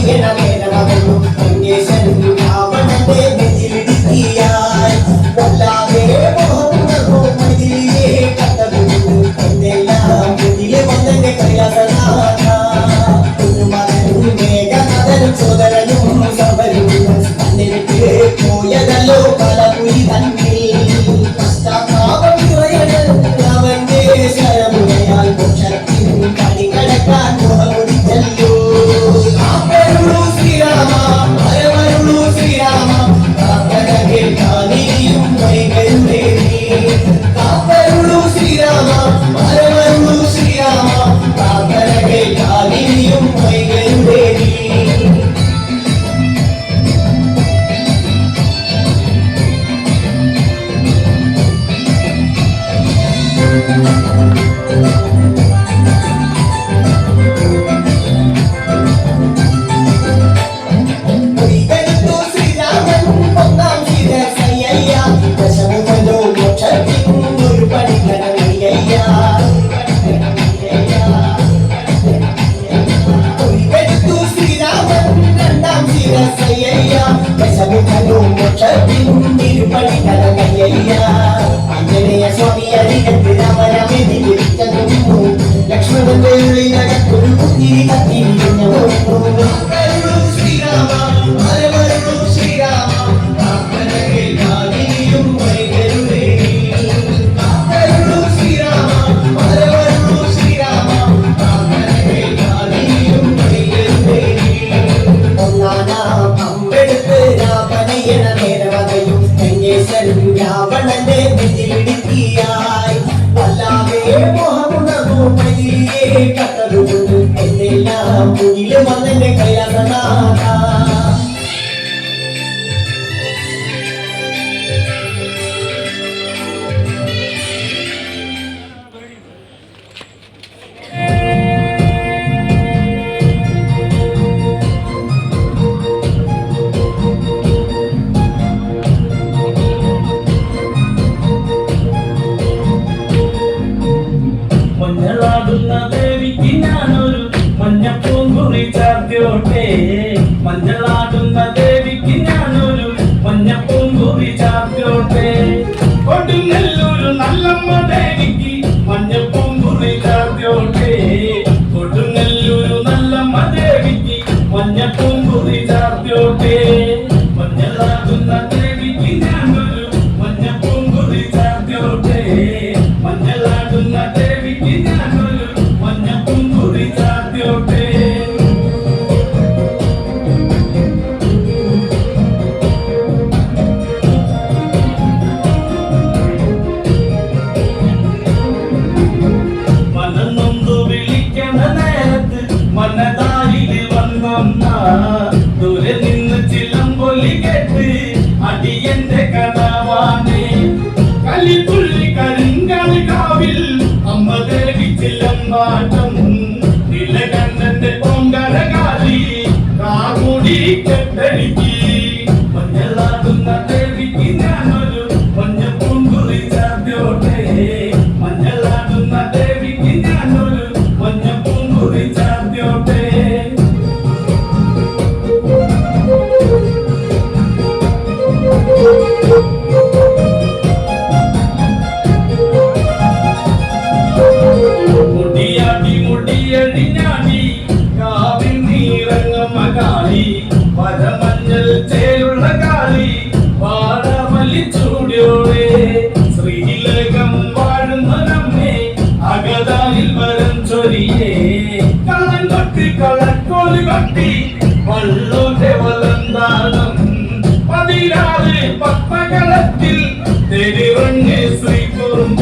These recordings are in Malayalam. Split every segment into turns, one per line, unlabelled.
我。ശ്രീരാമ കണ്ടതും എന്നെല്ലാം മുന്നിലും വന്നെ കൈലാസനാഥ
We Tony Tapio,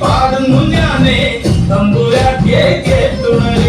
പാടുന്നു ഞാനേ. തമ്പുരാട്ടിയെ കേട്ടുണരു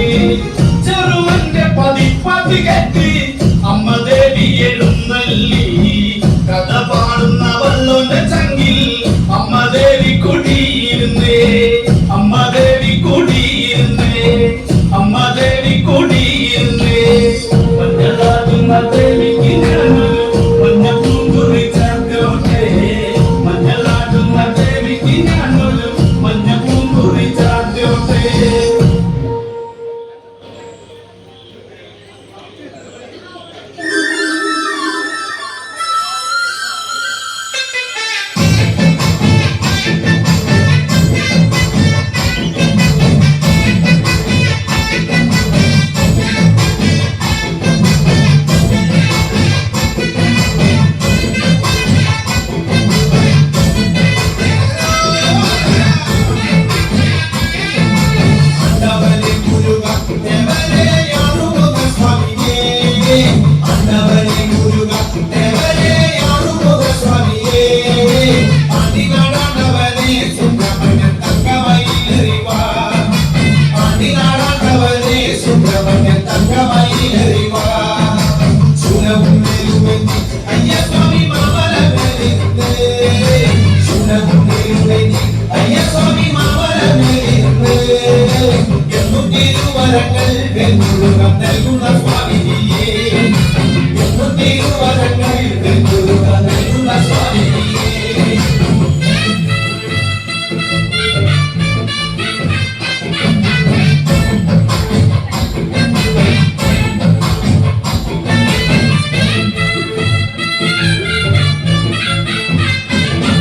Para